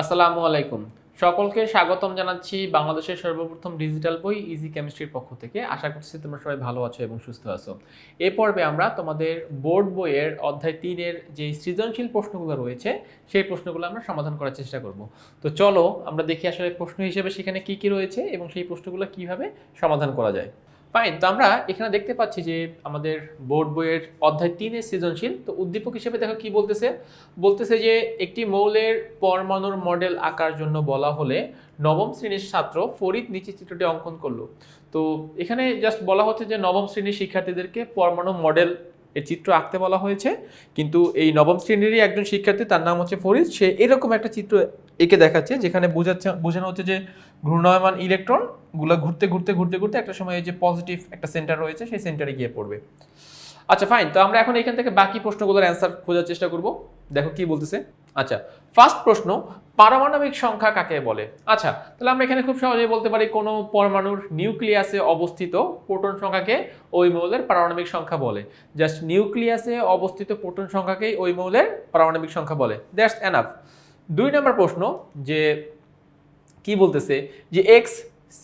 আসসালামু আলাইকুম। সকলকে স্বাগতম জানাচ্ছি বাংলাদেশের সর্বপ্রথম ডিজিটাল বই ইজি কেমিস্ট্রির পক্ষ থেকে। আশা করছি তোমরা সবাই ভালো আছো এবং সুস্থ আছো। এ পর্বে আমরা তোমাদের বোর্ড বইয়ের অধ্যায় তিনের যে সৃজনশীল প্রশ্নগুলো রয়েছে, সেই প্রশ্নগুলো আমরা সমাধান করার চেষ্টা করব। তো চলো আমরা দেখি আসলে প্রশ্ন হিসেবে সেখানে কি কি রয়েছে এবং সেই প্রশ্নগুলো কীভাবে সমাধান করা যায়। ফাইন তো আমরা এখানে দেখতে পাচ্ছি যে আমাদের বোর্ড বইয়ের অধ্যায় তিনের সৃজনশীল। তো উদ্দীপক হিসেবে দেখো কি বলতেছে? বলতেছে যে একটি মৌলের পরমাণুর মডেল আঁকার জন্য বলা হলে নবম শ্রেণির ছাত্র ফরিদ নিচে চিত্রটি অঙ্কন করল। তো এখানে জাস্ট বলা হচ্ছে যে নবম শ্রেণির শিক্ষার্থীদেরকে পরমাণু মডেল এর চিত্র আঁকতে বলা হয়েছে। কিন্তু এই নবম শ্রেণীরই একজন শিক্ষার্থী, তার নাম হচ্ছে ফরিদ। সে এরকম একটা চিত্র এঁকে দেখাচ্ছে, যেখানে বোঝাচ্ছে, বোঝানো হচ্ছে যে ঘূর্ণায়মান ইলেকট্রনগুলো ঘুরতে ঘুরতে ঘুরতে ঘুরতে একটা সময় এই যে পজিটিভ একটা সেন্টার রয়েছে, সেই সেন্টারে গিয়ে পড়বে। আচ্ছা ফাইন তো আমরা এখন এখান থেকে বাকি প্রশ্নগুলোর অ্যান্সার খোঁজার চেষ্টা করব। দেখো কি বলতেছে। আচ্ছা ফার্স্ট প্রশ্ন, পারমাণবিক সংখ্যা কাকে বলে? আচ্ছা তাহলে আমরা এখানে খুব সহজেই বলতে পারি কোনো পরমাণুর নিউক্লিয়াসে অবস্থিত প্রোটন সংখ্যাকে ওই মৌলের পারমাণবিক সংখ্যা বলে। জাস্ট নিউক্লিয়াসে অবস্থিত প্রোটন সংখ্যাকেই ওই মৌলের পারমাণবিক সংখ্যা বলে। দ্যাটস এনাফ দুই নম্বর প্রশ্ন যে কি বলতেছে যে X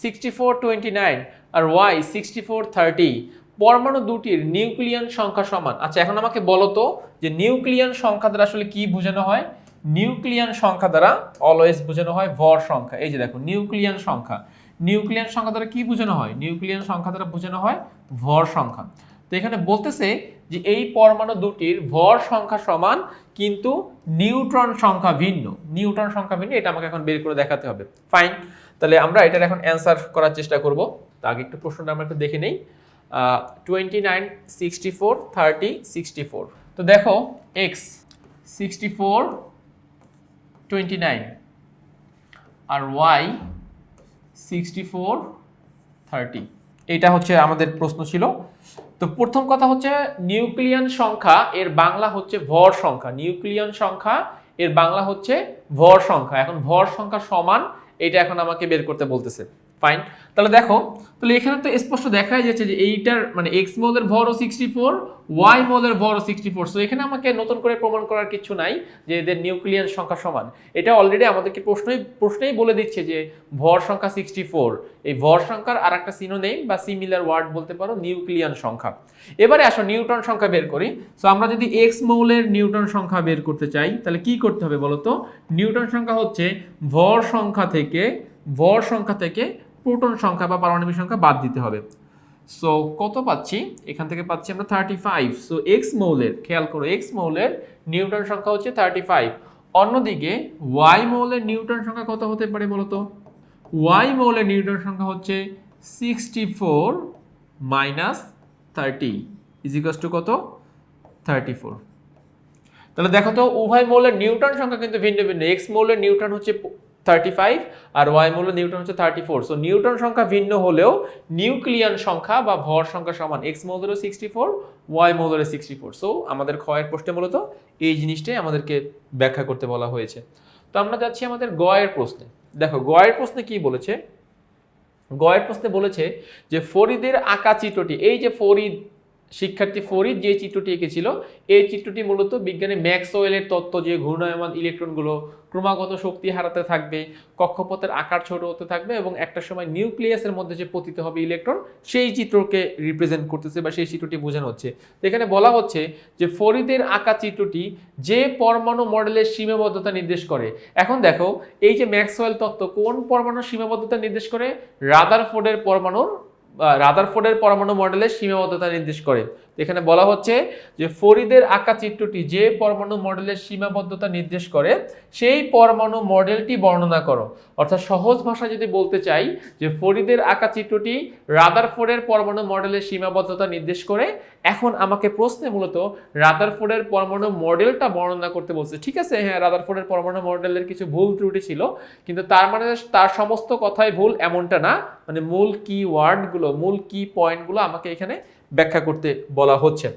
sixty four twenty nine আর ওয়াই সিক্সটি ফোর থার্টি পরমাণু দুটির নিউক্লিয়ান সংখ্যা সমান। আচ্ছা এখন আমাকে বলো তো যে নিউক্লিয়ান সংখ্যা দ্বারা আসলে কি বোঝানো হয়? নিউক্লিয়ান সংখ্যা দ্বারা অলওয়েজ বোঝানো হয় ভর সংখ্যা। এই যে দেখো, নিউক্লিয়ান সংখ্যা। নিউক্লিয়ান সংখ্যা দ্বারা কি বোঝানো হয়? নিউক্লিয়ান সংখ্যা দ্বারা বোঝানো হয় ভর সংখ্যা। তো এখানে বলতেছে যে এই পরমাণু দুটির ভর সংখ্যা সমান, কিন্তু নিউট্রন সংখ্যা ভিন্ন। নিউট্রন সংখ্যা ভিন্ন, এটা আমাকে এখন বের করে দেখাতে হবে। ফাইন তাহলে আমরা এটার এখন অ্যান্সার করার চেষ্টা করব। তো আগে একটু প্রশ্নটা আমরা একটু দেখে নেই। Twenty nine sixty four thirty sixty four তো দেখো X sixty four twenty nine আর ওয়াই সিক্সটি ফোর থার্টি এটা হচ্ছে আমাদের প্রশ্ন ছিল। তো প্রথম কথা হচ্ছে, নিউক্লিয়ান সংখ্যা এর বাংলা হচ্ছে ভর সংখ্যা। নিউক্লিয়ান সংখ্যা এর বাংলা হচ্ছে ভর সংখ্যা। এখন ভর সংখ্যা সমান, এটা এখন আমাকে বের করতে বলতেছে। ফাইন তাহলে দেখো, তাহলে এখানে তো স্পষ্ট দেখাই যাচ্ছে যে এইটার মানে এক্স মৌলের ভরও সিক্সটি ফোর ওয়াই মৌলের ভরও সিক্সটি ফোর সো এখানে আমাকে নতুন করে প্রমাণ করার কিছু নাই যে এদের নিউক্লিয়ান সংখ্যা সমান। এটা অলরেডি আমাদেরকে প্রশ্নই, প্রশ্নেই বলে দিচ্ছে যে ভর সংখ্যা সিক্সটি ফোর এই ভর সংখ্যার আর একটা সিনোনেম বা সিমিলার ওয়ার্ড বলতে পারো, নিউক্লিয়ান সংখ্যা। এবারে আসো নিউটন সংখ্যা বের করি। সো আমরা যদি এক্স মৌলের নিউটন সংখ্যা বের করতে চাই, তাহলে কি করতে হবে বলো তো? নিউটন সংখ্যা হচ্ছে ভর সংখ্যা থেকে, ভর সংখ্যা থেকে প্রোটন সংখ্যা বা পারমাণবিক সংখ্যা বাদ দিতে হবে। সো কত পাচ্ছি? এখান থেকে পাচ্ছি আমরা থার্টি ফাইভ সো এক্স মৌলের, খেয়াল করো এক্স মৌলের নিউটন সংখ্যা হচ্ছে থার্টি ফাইভ অন্যদিকে ওয়াই মৌলের নিউটন সংখ্যা কত হতে পারে বলতো? ওয়াই মৌলের নিউটন সংখ্যা হচ্ছে সিক্সটি ফোর মাইনাস থার্টি ইজিকাস টু কত? থার্টি ফোর তাহলে দেখো তো, উভয় মৌলের নিউটন সংখ্যা কিন্তু ভিন্ন ভিন্ন। এক্স মৌলের নিউটন হচ্ছে থার্টি ফাইভ আর ওয়াই মৌলের নিউটন হচ্ছে থার্টি ফোর সো নিউটন সংখ্যা ভিন্ন হলেও নিউক্লিয়ান সংখ্যা বা ভর সংখ্যা সমান এক্স মৌলেরও সিক্সটি ফোর ওয়াই মৌলেরও সিক্সটি ফোর সো আমাদের ক্ষয়ের প্রশ্নে মূলত এই জিনিসটাই আমাদেরকে ব্যাখ্যা করতে বলা হয়েছে। তো আমরা যাচ্ছি আমাদের গয়ের প্রশ্নে। দেখো গয়ের প্রশ্নে কি বলেছে? গয়ের প্রশ্নে বলেছে যে ফরিদের আঁকা চিত্রটি, এই যে ফরিদ শিক্ষার্থী ফরিদ যে চিত্রটি এঁকেছিল, এই চিত্রটি মূলত বিজ্ঞানী ম্যাক্সওয়েলের তত্ত্ব যে ঘূর্ণায়মান ইলেকট্রনগুলো ক্রমাগত শক্তি হারাতে থাকবে, কক্ষপথের আকার ছোট হতে থাকবে এবং একটা সময় নিউক্লিয়াসের মধ্যে যে পতিত হবে ইলেকট্রন, সেই চিত্রকে রিপ্রেজেন্ট করতেছে বা সেই চিত্রটি বোঝানো হচ্ছে। এখানে বলা হচ্ছে যে ফরিদের আঁকা চিত্রটি যে পরমাণু মডেলের সীমাবদ্ধতা নির্দেশ করে। এখন দেখো, এই যে ম্যাক্সওয়েল তত্ত্ব কোন পরমাণুর সীমাবদ্ধতা নির্দেশ করে? রাদারফোর্ডের পরমাণুর রাদারফোর্ডের পরমাণু মডেলের সীমাবদ্ধতা নির্দেশ করে। এখানে বলা হচ্ছে যে ফরিদের আঁকা চিত্রটি যে পরমাণু মডেলের সীমাবদ্ধতা নির্দেশ করে, সেই পরমাণু মডেলটি বর্ণনা করো। অর্থাৎ সহজ ভাষা যদি বলতে চাই যে ফরিদের আঁকা চিত্রটি রাদারফোর্ডের পরমাণু মডেলের সীমাবদ্ধতা নির্দেশ করে, এখন আমাকে প্রশ্নে মূলত রাদারফোর্ডের পরমাণু মডেলটা বর্ণনা করতে বলছে। ঠিক আছে? হ্যাঁ রাদারফোর্ডের পরমাণু মডেলের কিছু ভুল ত্রুটি ছিল, কিন্তু তার মানে তার সমস্ত কথাই ভুল এমনটা না। মানে মূল কি ওয়ার্ডগুলো মূল কি পয়েন্টগুলো আমাকে এখানে ব্যাখ্যা করতে বলা হচ্ছে।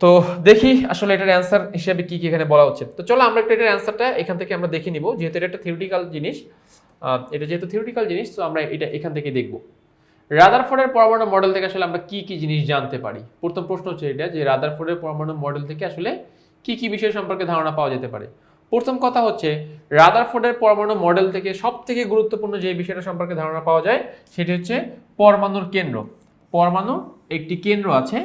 তো দেখি আসলে এটার অ্যান্সার হিসেবে কি কি এখানে বলা হচ্ছে। তো চলো আমরা একটা এটার অ্যান্সারটা এখান থেকে আমরা দেখে নিব, যেহেতু এটা একটা থিওরিটিক্যাল জিনিস এটা যেহেতু থিওরিটিক্যাল জিনিস, তো আমরা এটা এখান থেকে দেখব। রাদারফোর্ডের পরমাণু মডেল থেকে আসলে আমরা কি কি জিনিস জানতে পারি? প্রথম প্রশ্ন হচ্ছে এটা, যে রাদারফোর্ডের পরমাণু মডেল থেকে আসলে কি কি বিষয় সম্পর্কে ধারণা পাওয়া যেতে পারে? প্রথম কথা হচ্ছে রাদারফোর্ডের পরমাণু মডেল থেকে সব থেকে গুরুত্বপূর্ণ যে বিষয়টা সম্পর্কে ধারণা পাওয়া যায়, সেটি হচ্ছে পরমাণুর কেন্দ্র। পরমাণু একটি কেন্দ্র আছে।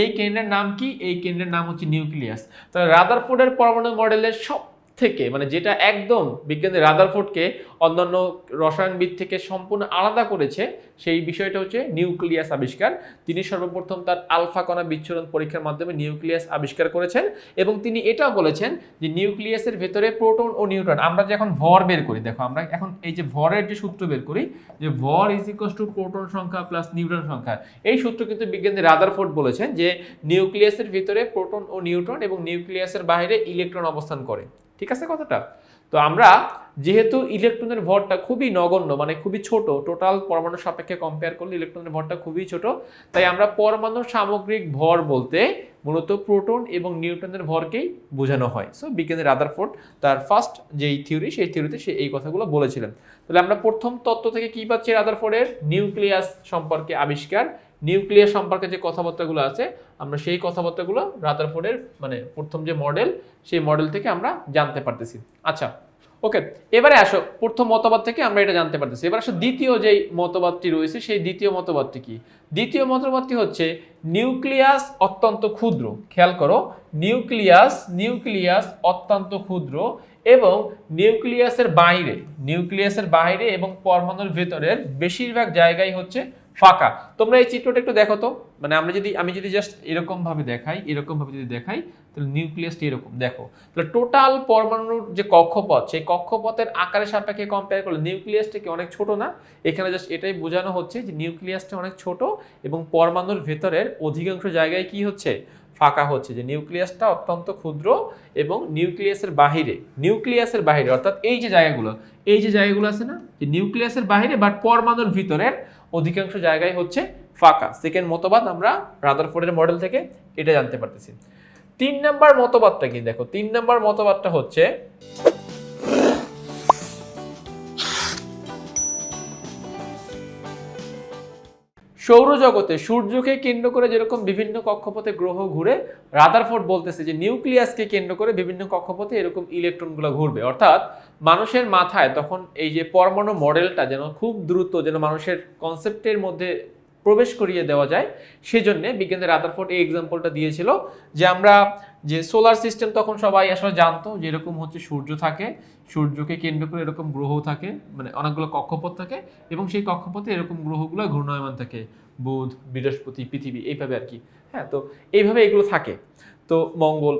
এই কেন্দ্রের নাম কি? এই কেন্দ্রের নাম হচ্ছে নিউক্লিয়াস। তাহলে রাদারফোর্ডের পরমাণু মডেলের সব থেকে মানে যেটা একদম বিজ্ঞানী রাদারফোর্ডকে অন্যান্য রসায়নবিদ থেকে সম্পূর্ণ আলাদা করেছে, সেই বিষয়টা হচ্ছে নিউক্লিয়াস আবিষ্কার। তিনি সর্বপ্রথম তার আলফা কণা বিচ্ছুরণ পরীক্ষার মাধ্যমে নিউক্লিয়াস আবিষ্কার করেছেন এবং তিনি এটাও বলেছেন যে নিউক্লিয়াসের ভেতরে প্রোটন ও নিউট্রন, আমরা যে এখন ভর বের করি, দেখো আমরা এখন এই যে ভরের যে সূত্র বের করি, যে ভর ইজ ইকোয়াস টু প্রোটন সংখ্যা প্লাস নিউট্রন সংখ্যা, এই সূত্র কিন্তু বিজ্ঞানী রাদারফোর্ড বলেছেন যে নিউক্লিয়াসের ভিতরে প্রোটন ও নিউট্রন এবং নিউক্লিয়াসের বাইরে ইলেকট্রন অবস্থান করে। ঠিক আছে কথাটা? তো আমরা যেহেতু ইলেকট্রনের ভরটা খুবই নগণ্য মানে খুবই ছোট টোটাল পরমাণু সাপেক্ষে কম্পেয়ার করলে ইলেকট্রনের ভরটা খুবই ছোট, তাই আমরা পরমাণুর সামগ্রিক ভর বলতে মূলত প্রোটন এবং নিউটনের ভরকেই বোঝানো হয়। সো বিজ্ঞানী রাদারফোর্ড তার ফার্স্ট যেই থিওরি সেই থিওরিতে সে এই কথাগুলো বলেছিলেন। তাহলে আমরা প্রথম তত্ত্ব থেকে কি পাচ্ছি রাদারফোর্ডের নিউক্লিয়াস সম্পর্কে আবিষ্কার নিউক্লিয়াস সম্পর্কে যে কথাবার্তাগুলো আছে, আমরা সেই কথাবার্তাগুলো রাদারফোর্ডের মানে প্রথম যে মডেল, সেই মডেল থেকে আমরা জানতে পারতেছি। আচ্ছা ওকে, এবারে আসো, প্রথম মতবাদ থেকে আমরা এটা জানতে পারতেছি। এবার আসো দ্বিতীয় যেই মতবাদটি রয়েছে, সেই দ্বিতীয় মতবাদটি কি? দ্বিতীয় মতবাদটি হচ্ছে, নিউক্লিয়াস অত্যন্ত ক্ষুদ্র, খেয়াল করো, নিউক্লিয়াস নিউক্লিয়াস অত্যন্ত ক্ষুদ্র এবং নিউক্লিয়াসের বাইরে নিউক্লিয়াসের বাইরে এবং পরমাণুর ভেতরের বেশিরভাগ জায়গায় হচ্ছে ফাঁকা। তোমরা এই চিত্রটা একটু দেখো তো। মানে আমরা যদি আমি যদি জাস্ট এরকম ভাবে দেখাই এরকম ভাবে যদি দেখাই, তাহলে নিউক্লিয়াসটা এরকম। দেখো, তাহলে টোটাল পরমাণুর যে কক্ষপথ, সেই কক্ষপথের আকারের সাপেক্ষে কম্পেয়ার করলে নিউক্লিয়াসটা কি অনেক ছোট না? এখানে জাস্ট এটাই বোঝানো হচ্ছে যে নিউক্লিয়াসটা অনেক ছোট এবং পরমাণুর ভেতরের অধিকাংশ জায়গায় কি হচ্ছে? ফাঁকা হচ্ছে। যে নিউক্লিয়াসটা অত্যন্ত ক্ষুদ্র এবং নিউক্লিয়াসের বাহিরে নিউক্লিয়াসের বাহিরে, অর্থাৎ এই যে জায়গাগুলো, এই যে জায়গাগুলো আছে না? যে নিউক্লিয়াসের বাহিরে বাট পরমাণুর ভিতরের অধিকাংশ জায়গায় হচ্ছে ফাঁকা। সেকেন্ড মতবাদ আমরা রাদারফোর্ডের মডেল থেকে এটা জানতে পারতেছি। তিন নাম্বার মতবাদটা কি? দেখো, তিন নাম্বার মতবাদটা হচ্ছে সৌরজগতে সূর্যকে কেন্দ্র করে যেরকম বিভিন্ন কক্ষপথে গ্রহ ঘুরে রাদারফোর্ড বলতেছে যে নিউক্লিয়াসকে কেন্দ্র করে বিভিন্ন কক্ষপথে এরকম ইলেকট্রনগুলো ঘুরবে। অর্থাৎ মানুষের মাথায় তখন এই যে পরমাণু মডেলটা যেন খুব দ্রুত যেন মানুষের কনসেপ্টের মধ্যে প্রবেশ করিয়ে দেওয়া যায়, সেজন্য বিজ্ঞানের রাদারফোর্ড এই এক্সাম্পলটা দিয়েছিল যে আমরা যে সোলার সিস্টেম তখন সবাই আসলে জানতো যে এরকম হচ্ছে সূর্য থাকে, সূর্যকে কেন্দ্র করে এরকম গ্রহ থাকে মানে অনেকগুলো কক্ষপথ থাকে এবং সেই কক্ষপথে এরকম গ্রহগুলো ঘূর্ণায়মান থাকে, বুধ, বৃহস্পতি, পৃথিবী, এইভাবে আর কি। হ্যাঁ তো এইভাবে এগুলো থাকে। তো মঙ্গল,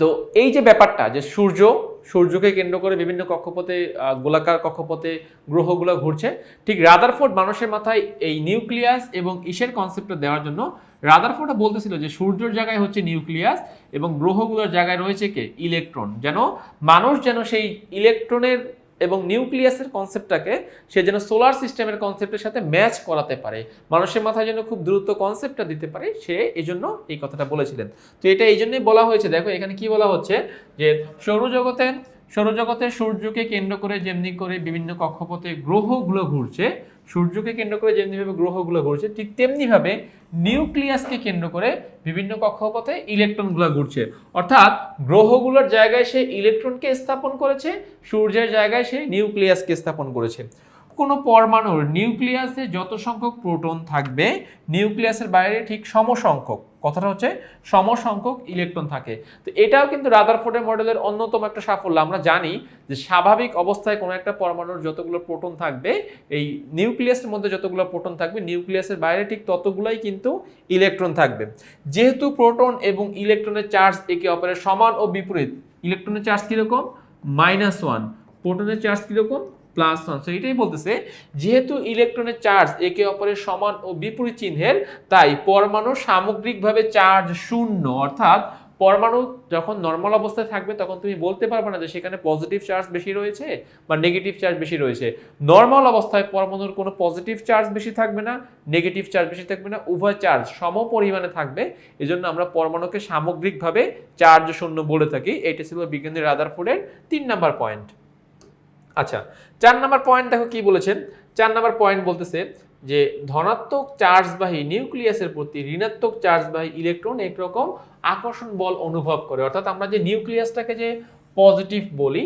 তো এই যে ব্যাপারটা যে সূর্য সূর্যকে কেন্দ্র করে বিভিন্ন কক্ষপথে গোলাকার কক্ষপথে গ্রহগুলো ঘুরছে। ঠিক রাদারফোর্ড মানুষের মাথায় এই নিউক্লিয়াস এবং ইসের কনসেপ্টটা দেওয়ার জন্য রাদারফোর্ডটা বলতেছিল যে সূর্যের জায়গায় হচ্ছে নিউক্লিয়াস এবং গ্রহগুলোর জায়গায় রয়েছে কে? ইলেকট্রন। যেন মানুষ যেন সেই ইলেকট্রনের এবং নিউক্লিয়াসের কনসেপ্টটাকে সে যেন সোলার সিস্টেমের কনসেপ্টের সাথে ম্যাচ করাতে পারে। মানুষের মাথায় যেন খুব দ্রুত কনসেপ্টটা দিতে পারে, সে এই জন্য এই কথাটা বলেছিলেন। তো এটা এই জন্যই বলা হয়েছে, দেখো এখানে কি বলা হচ্ছে যে সৌরজগতে সৌরজগতে সূর্যকে কেন্দ্র করে যেমনি করে বিভিন্ন কক্ষপথে গ্রহগুলো ঘুরছে সূর্যকে কেন্দ্র করে যেমনিভাবে গ্রহগুলো ঘুরছে, ঠিক তেমনিভাবে নিউক্লিয়াসকে কেন্দ্র করে বিভিন্ন কক্ষপথে ইলেকট্রনগুলো ঘুরছে। অর্থাৎ গ্রহগুলোর জায়গায় সে ইলেকট্রনকে স্থাপন করেছে, সূর্যের জায়গায় সে নিউক্লিয়াসকে স্থাপন করেছে। কোনো পরমাণুর নিউক্লিয়াসে যত সংখ্যক প্রোটন থাকবে, নিউক্লিয়াসের বাইরে ঠিক সমসংখ্যক, কথাটা হচ্ছে সমসংখ্যক ইলেকট্রন থাকে। তো এটাও কিন্তু রাদারফোর্ডের মডেলের অন্যতম একটা সাফল্য। আমরা জানি যে স্বাভাবিক অবস্থায় কোনো একটা পরমাণুর যতগুলো প্রোটন থাকবে, এই নিউক্লিয়াসের মধ্যে যতগুলো প্রোটন থাকবে, নিউক্লিয়াসের বাইরে ঠিক ততগুলাই কিন্তু ইলেকট্রন থাকবে। যেহেতু প্রোটন এবং ইলেকট্রনের চার্জ একে অপরের সমান ও বিপরীত, ইলেকট্রনের চার্জ কীরকম? Minus one. প্রোটনের চার্জ কীরকম? প্লাস ওয়ান সো এটাই বলতেছে, যেহেতু ইলেকট্রনের চার্জ একে অপরের সমান ও বিপরীত চিহ্নের, তাই পরমাণু সামগ্রিকভাবে চার্জ শূন্য, অর্থাৎ পরমাণু যখন নর্মাল অবস্থায় থাকবে, তখন তুমি বলতে পারবে না যে সেখানে পজিটিভ চার্জ বেশি রয়েছে বা নেগেটিভ চার্জ বেশি রয়েছে। নর্মাল অবস্থায় পরমাণুর কোনো পজিটিভ চার্জ বেশি থাকবে না নেগেটিভ চার্জ বেশি থাকবে না, উভয় চার্জ সম পরিমাণে থাকবে। এজন্য আমরা পরমাণুকে সামগ্রিকভাবে চার্জ শূন্য বলে থাকি। এটা ছিল বিজ্ঞানী রাদারফোর্ডের তিন নাম্বার পয়েন্ট আচ্ছা চার নাম্বার পয়েন্ট দেখো কি বলেছেন? চার নাম্বার পয়েন্ট বলতেছে যে ধনাত্মক চার্জবাহী নিউক্লিয়াসের প্রতি ঋণাত্মক চার্জবাহী ইলেকট্রন একরকম আকর্ষণ বল অনুভব করে। অর্থাৎ আমরা যে নিউক্লিয়াসটাকে যে পজিটিভ বলি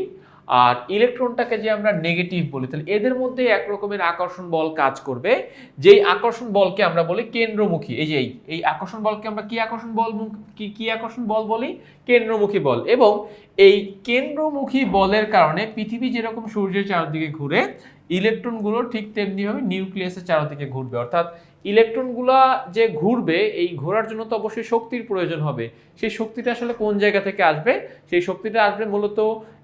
আর ইলেকট্রনটাকে যে আমরা নেগেটিভ বলি, তাহলে এদের মধ্যে এক রকমের আকর্ষণ বল কাজ করবে। যেই আকর্ষণ বলকে আমরা বলি কেন্দ্রমুখী। এই যে এই এই আকর্ষণ বলকে আমরা কি আকর্ষণ বল কি কি আকর্ষণ বল বলি? কেন্দ্রমুখী বল। এবং এই কেন্দ্রমুখী বলের কারণে পৃথিবী যেরকম সূর্যের চারদিকে ঘুরে, ইলেকট্রনগুলো ঠিক তেমনিভাবে নিউক্লিয়াসের চারদিকে ঘুরবে। অর্থাৎ ইলেকট্রনগুলা যে ঘুরবে, এই ঘোরার জন্য তো অবশ্যই শক্তির প্রয়োজন হবে। সেই শক্তিটা আসলে কোন জায়গা থেকে আসবে? সেই শক্তিটা আসবে মূলত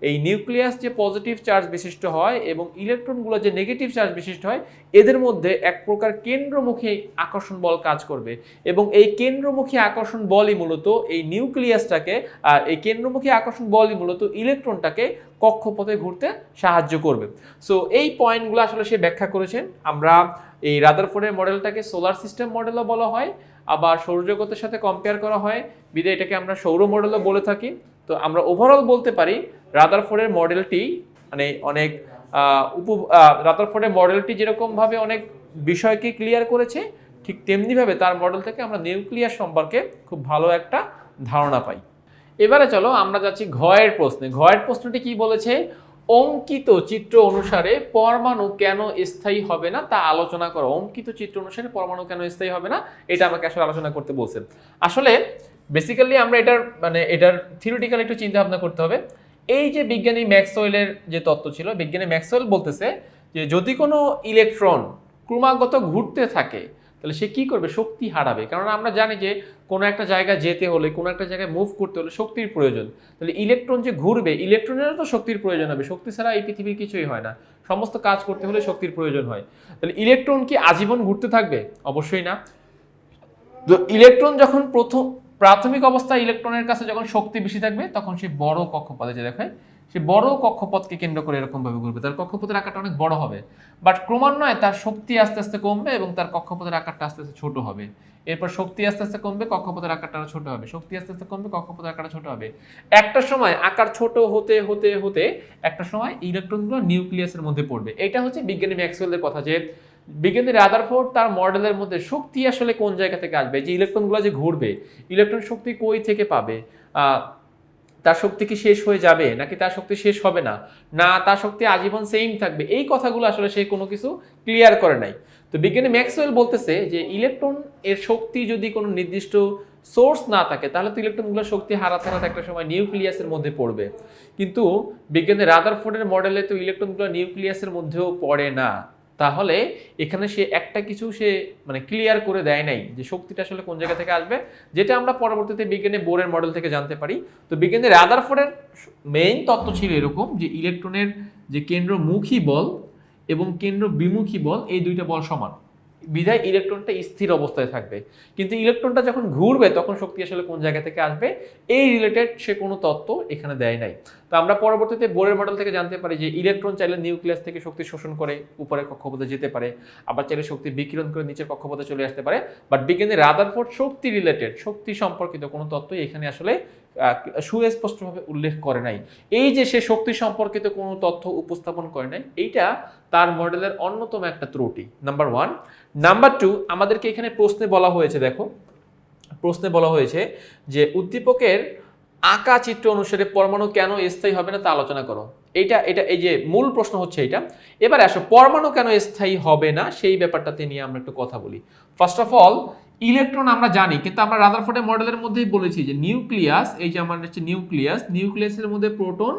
এই নিউক্লিয়াস যে পজিটিভ চার্জ বিশিষ্ট হয় এবং ইলেকট্রনগুলো যে নেগেটিভ চার্জ বিশিষ্ট হয়, এদের মধ্যে এক প্রকার কেন্দ্রমুখী আকর্ষণ বল কাজ করবে। এবং এই কেন্দ্রমুখী আকর্ষণ বলই মূলত এই নিউক্লিয়াসটাকে আর এই কেন্দ্রমুখী আকর্ষণ বলই মূলত ইলেকট্রনটাকে কক্ষপথে ঘুরতে সাহায্য করবে। সো এই পয়েন্টগুলো আসলে সে ব্যাখ্যা করেছেন। আমরা এই রাদারফোর্ডের মডেলটাকে সোলার সিস্টেম মডেলও বলা হয়, আবার সৌরজগতের সাথে কম্পেয়ার করা হয়। বিদায় এটাকে আমরা সৌর মডেলও বলে থাকি। তো আমরা ওভারঅল বলতে পারি রাদারফোর্ডের মডেলটি মানে অনেক উপ রাদারফোর্ডের মডেলটি যেরকমভাবে অনেক বিষয়কে ক্লিয়ার করেছে, ঠিক তেমনিভাবে তার মডেল থেকে আমরা নিউক্লিয়ার সম্পর্কে খুব ভালো একটা ধারণা পাই। এবারে চলো আমরা যাচ্ছি ঘয়ের প্রশ্নে। ঘয়ের প্রশ্নটি কি বলেছে? অঙ্কিত চিত্র অনুসারে পরমাণু কেন স্থায়ী হবে না? তা আলোচনা করো। অঙ্কিত চিত্র অনুসারে পরমাণু কেন স্থায়ী হবে না? এটা আমাকে আসলে আলোচনা করতে বলছে। আসলে বেসিক্যালি আমরা এটার মানে এটার থিওরিটিক্যাল একটু চিন্তা ভাবনা করতে হবে। এই যে বিজ্ঞানী ম্যাক্সওয়েলের যে তত্ত্ব ছিল, বিজ্ঞানী ম্যাক্সওয়েল বলতেছে যে যদি কোনো ইলেকট্রন ক্রমাগত ঘুরতে থাকে তাহলে সে কি করবে? শক্তি হারাবে। কারণ আমরা জানি যে কোনো একটা জায়গায় যেতে হলে, কোনো একটা জায়গায় মুভ করতে হলে শক্তির প্রয়োজন। তাহলে ইলেকট্রন যে ঘুরবে ইলেকট্রনেরও তো শক্তির প্রয়োজন হবে। শক্তি ছাড়া এই পৃথিবীর কিছুই হয় না। সমস্ত কাজ করতে হলে শক্তির প্রয়োজন হয়। তাহলে ইলেকট্রন কি আজীবন ঘুরতে থাকবে? অবশ্যই না। তো ইলেকট্রন যখন প্রথম, প্রাথমিক অবস্থায় ইলেকট্রনের কাছে যখন শক্তি বেশি থাকবে, তখন সে বড় কক্ষপথে যে দেখায় সে বড় কক্ষপথকে কেন্দ্র করে এরকম ভাবে ঘুরবে। তার কক্ষপথের আকারটা অনেক বড় হবে। বাট ক্রমান্বয়ে তার শক্তি আস্তে আস্তে কমবে এবং তার কক্ষপথের আকারটা আস্তে আস্তে ছোট হবে। এরপর শক্তি আস্তে আস্তে কমবে, কক্ষপথের আকারটা ছোট হবে। শক্তি আস্তে আস্তে কমবে, কক্ষপথের আকারটা ছোট হবে। একটা সময় আকার ছোট হতে হতে হতে একটা সময় ইলেকট্রনগুলো নিউক্লিয়াসের মধ্যে পড়বে। এটা হচ্ছে বিজ্ঞানী ম্যাক্সওয়েলের কথা যে বিজ্ঞানী রাদারফোর্ড তার মডেলের মধ্যে শক্তি আসলে কোন জায়গা থেকে আসবে? যে ইলেকট্রনগুলো যে ঘুরবে, ইলেকট্রন শক্তি কই থেকে পাবে? তার শক্তি কি শেষ হয়ে যাবে? নাকি তার শক্তি শেষ হবে না? না তার শক্তি আজীবন সেম থাকবে। এই কথাগুলো আসলে সে কোনো কিছু ক্লিয়ার করে নাই। তো বিজ্ঞানী ম্যাক্সওয়েল বলতেছে যে, ইলেকট্রন এর শক্তি যদি কোনো নির্দিষ্ট সোর্স না থাকে, তাহলে তো ইলেকট্রনগুলো শক্তি হারাতে হারাতে একটা সময় নিউক্লিয়াসের মধ্যে পড়বে। কিন্তু বিজ্ঞানী রাদারফোর্ডের মডেলে তো ইলেকট্রনগুলো নিউক্লিয়াসের মধ্যেও পড়ে না। তাহলে এখানে সে একটা কিছু সে মানে ক্লিয়ার করে দেয় নাই যে শক্তিটা আসলে কোন জায়গা থেকে আসবে, যেটা আমরা পরবর্তীতে বিজ্ঞানে বোরের মডেল থেকে জানতে পারি। তো বিজ্ঞানী রাদারফোর্ডের মেইন তত্ত্ব ছিল এরকম যে ইলেকট্রনের যে কেন্দ্রমুখী বল এবং কেন্দ্র বিমুখী বল, এই দুইটা বল সমান। বিধায় ইলেকট্রনটা স্থির অবস্থায় থাকবে। কিন্তু ইলেকট্রনটা যখন ঘুরবে, তখন শক্তি আসলে কোন জায়গা থেকে আসবে? এই রিলেটেড সে কোনো তত্ত্ব এখানে দেয় নাই। তো আমরা পরবর্তীতে বোরের মডেল থেকে জানতে পারি যে ইলেকট্রন চাইলে নিউক্লিয়াস থেকে শক্তি শোষণ করে উপরের কক্ষপথে যেতে পারে, আবার চাইলে শক্তি বিকিরণ করে নিচের কক্ষপথে চলে আসতে পারে। বাট বিজ্ঞানী রাদারফোর্ড শক্তি রিলেটেড শক্তি সম্পর্কিত কোনো তত্ত্বই এখানে আসলে সুস্পষ্টভাবে উল্লেখ করে নাই। এই যে সে শক্তি সম্পর্কিত কোনো তথ্য উপস্থাপন করে নাই, এইটা তার মডেলের অন্যতম একটা ত্রুটি। নাম্বার ওয়ান নাম্বার টু আমাদেরকে এখানে প্রশ্নে বলা হয়েছে, দেখো। প্রশ্নে বলা হয়েছে যে উদ্দীপকের আঁকা চিত্র অনুসারে পরমাণু কেন স্থায়ী হবে না তা আলোচনা করো। এইটা, এটা এই যে মূল প্রশ্ন হচ্ছে এটা এবার আসো, পরমাণু কেন স্থায়ী হবে না সেই ব্যাপারটাতে নিয়ে আমরা একটু কথা বলি। ফার্স্ট অফ অল ইলেকট্রন আমরা জানি, কিন্তু আমরা রাদারফোর্ডের মডেলের মধ্যেই বলেছি যে নিউক্লিয়াস, এই যে আমার হচ্ছে নিউক্লিয়াস, নিউক্লিয়াসের মধ্যে প্রোটন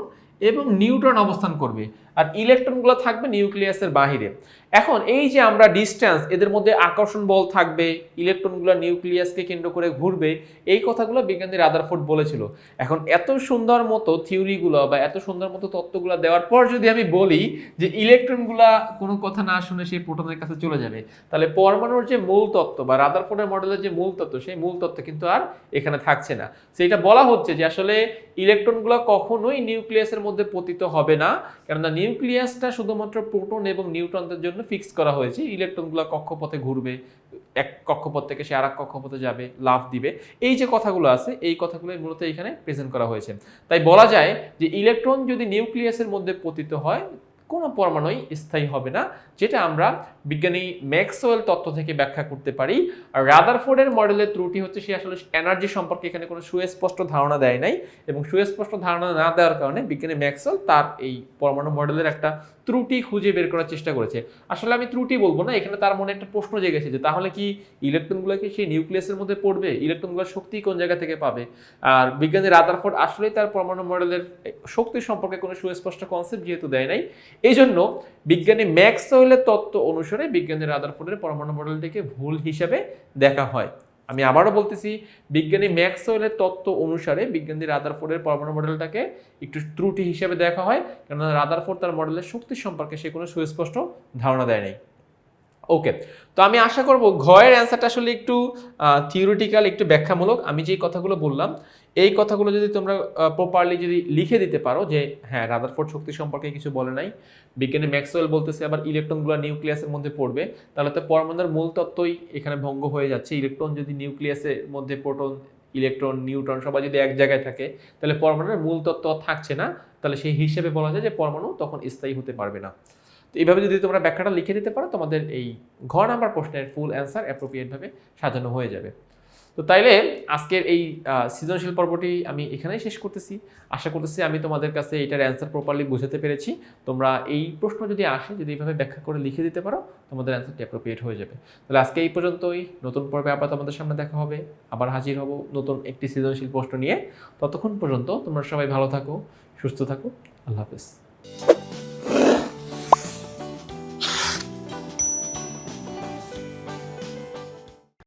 এবং নিউট্রন অবস্থান করবে। আর ইলেকট্রনগুলো থাকবে নিউক্লিয়াসের বাহিরে। এখন এই যে আমরা ডিস্টেন্স এদের মধ্যে আকর্ষণ বল থাকবে, ইলেকট্রনগুলো নিউক্লিয়াসকে কেন্দ্র করে ঘুরবে, এই কথাগুলো বিজ্ঞানী রাদারফোর্ড বলেছিল। এখন এত সুন্দর মতো থিওরিগুলো বা এত সুন্দর মতো তত্ত্বগুলো দেওয়ার পর যদি আমি বলি যে ইলেকট্রনগুলা কোনো কথা না শুনে সেই প্রোটনের কাছে চলে যাবে, তাহলে পরমাণুর যে মূল তত্ত্ব বা রাদারফোর্ডের মডেলের যে মূল তত্ত্ব, সেই মূল তত্ত্ব কিন্তু আর এখানে থাকছে না। সেটা বলা হচ্ছে যে আসলে ইলেকট্রনগুলো কখনোই নিউক্লিয়াসের মধ্যে পতিত হবে না কেননা নিউক্লিয়াসটা শুধুমাত্র প্রোটন এবং নিউট্রনদের জন্য ফিক্স করা হয়েছে। ইলেকট্রনগুলো কক্ষপথে ঘুরবে, এক কক্ষপথ থেকে সে আর এক কক্ষপথে যাবে লাভ দিবে। এই যে কথাগুলো আছে, এই কথাগুলোই মূলত এখানে প্রেজেন্ট করা হয়েছে। তাই বলা যায় যে ইলেকট্রন যদি নিউক্লিয়াসের মধ্যে পতিত হয়, কোনো পরমাণুই স্থায়ী হবে না, যেটা আমরা বিজ্ঞানী ম্যাক্সওয়েল তত্ত্ব থেকে ব্যাখ্যা করতে পারি। আর রাদারফোর্ডের মডেলের ত্রুটি হচ্ছে সে আসলে এনার্জি সম্পর্কে এখানে কোনো সুস্পষ্ট ধারণা দেয় নাই এবং সুস্পষ্ট ধারণা না দেওয়ার কারণে বিজ্ঞানী ম্যাক্সওয়েল তার এই পরমাণু মডেলের একটা ত্রুটি খুঁজে বের করার চেষ্টা করেছে। আসলে আমি ত্রুটি বলব না, এখানে তার মনে একটা প্রশ্ন জেগেছে যে তাহলে কি ইলেকট্রনগুলো কি সেই নিউক্লিয়াসের মধ্যে পড়বে? ইলেকট্রনগুলোর শক্তি কোন জায়গা থেকে পাবে? আর বিজ্ঞানী রাদারফোর্ড আসলেই তার পরমাণু মডেলের শক্তি সম্পর্কে কোনো সুস্পষ্ট কনসেপ্ট যেহেতু দেয় নাই। এই জন্য বিজ্ঞানী ম্যাক্স ম্যাক্সওয়েলের তত্ত্ব অনুসারে বিজ্ঞানী রাদারফোর্ডের পরমাণু মডেলটিকে ভুল হিসাবে দেখা হয়। আমি আবারও বলতেছি, বিজ্ঞানী ম্যাক্সওয়েলের তত্ত্ব অনুসারে বিজ্ঞানী রাদারফোর্ডের পরমাণু মডেলটাকে একটু ত্রুটি হিসেবে দেখা হয়, কেননা রাদারফোর্ড তার মডেলের শক্তি সম্পর্কে সে কোনো সুস্পষ্ট ধারণা দেয় নাই। ওকে, তো আমি আশা করব ঘয়ের অ্যান্সারটা আসলে একটু থিওরিটিক্যাল একটু ব্যাখ্যামূলক। আমি যেই কথাগুলো বললাম এই কথাগুলো যদি তোমরা প্রপারলি যদি লিখে দিতে পারো যে হ্যাঁ রাদারফোর্ড শক্তি সম্পর্কে কিছু বলে নাই। বিজ্ঞানী ম্যাক্সওয়েল বলতেছে আবার ইলেকট্রনগুলো নিউক্লিয়াসের মধ্যে পড়বে। তাহলে তো পরমাণুর মূল তত্ত্বই এখানে ভঙ্গ হয়ে যাচ্ছে। ইলেকট্রন যদি নিউক্লিয়াসের মধ্যে প্রোটন ইলেকট্রন নিউট্রন সবাই যদি এক জায়গায় থাকে, তাহলে পরমাণুর মূল তত্ত্ব থাকছে না। তাহলে সেই হিসেবে বলা যায় যে পরমাণু তখন স্থায়ী হতে পারবে না। তো এইভাবে যদি তোমরা ব্যাখ্যাটা লিখে দিতে পারো, তোমাদের এই ঘ নাম্বার প্রশ্নের ফুল অ্যান্সার অ্যাপ্রোপ্রিয়েটভাবে সাজানো হয়ে যাবে। তো তাইলে আজকের এই সৃজনশীল পর্বটি আমি এখানেই শেষ করতেছি। আশা করতেছি আমি তোমাদের কাছে এটার অ্যান্সার প্রপারলি বুঝাতে পেরেছি। তোমরা এই প্রশ্ন যদি আসে, যদি এইভাবে ব্যাখ্যা করে লিখে দিতে পারো, তোমাদের অ্যান্সারটি অ্যাপ্রোপ্রিয়েট হয়ে যাবে। তাহলে আজকে এই পর্যন্তই। নতুন পর্বে আবার তোমাদের সামনে দেখা হবে। আবার হাজির হব নতুন একটি সৃজনশীল প্রশ্ন নিয়ে। ততক্ষণ পর্যন্ত তোমরা সবাই ভালো থাকো, সুস্থ থাকো। আল্লাহ হাফেজ।